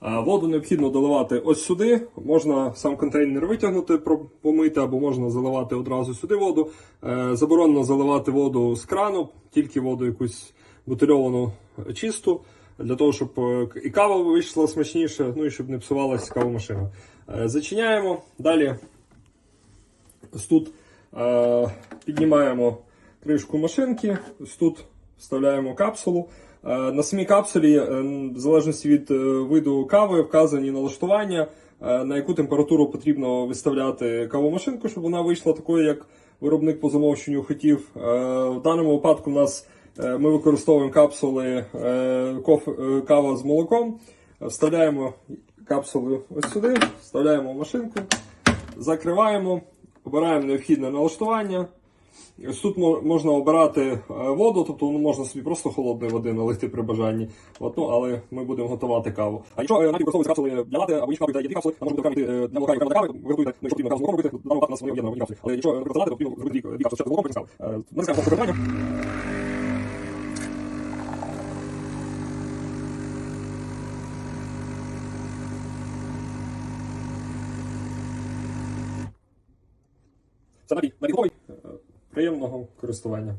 А Воду необхідно доливати ось сюди. Можна сам контейнер витягнути, помити, або можна заливати одразу сюди воду. Е, Заборонено заливати воду з крану, тільки воду якусь бутильовану е, чисту, для того, щоб е, і кава вийшла смачніше, ну і щоб не псувалася кавомашина. Е, Зачиняємо. Далі ось тут е, піднімаємо кришку машинки, ось тут вставляємо капсулу. Е, На самій капсулі, е, в залежності від е, виду кави, вказані налаштування, на яку температуру потрібно виставляти кавомашинку, щоб вона вийшла такою, як виробник по замовченню хотів. В даному випадку в нас ми використовуємо капсули кава з молоком. Вставляємо капсулу ось сюди, вставляємо в машинку, закриваємо, обираємо необхідне налаштування. Ось тут мо- можна обирати е, воду, тобто ну, можна собі просто холодної води налити при бажанні. От, ну, але ми будемо готувати каву. А якщо е, навіть використовуються капсули для лати або кави, де є капсули, а може бути е, для молока і окремо для кави, ви готуєте, ну, якщо потрібно каву з молоком робити, даному у нас вони об'єднані в одній капсулі. Але якщо наприклад, лати, то потрібно зробити дві, капсули спочатку молоком, потім. Е, Натискаємо кнопку приготування. Це напій. Напій готовий. Приємного користування.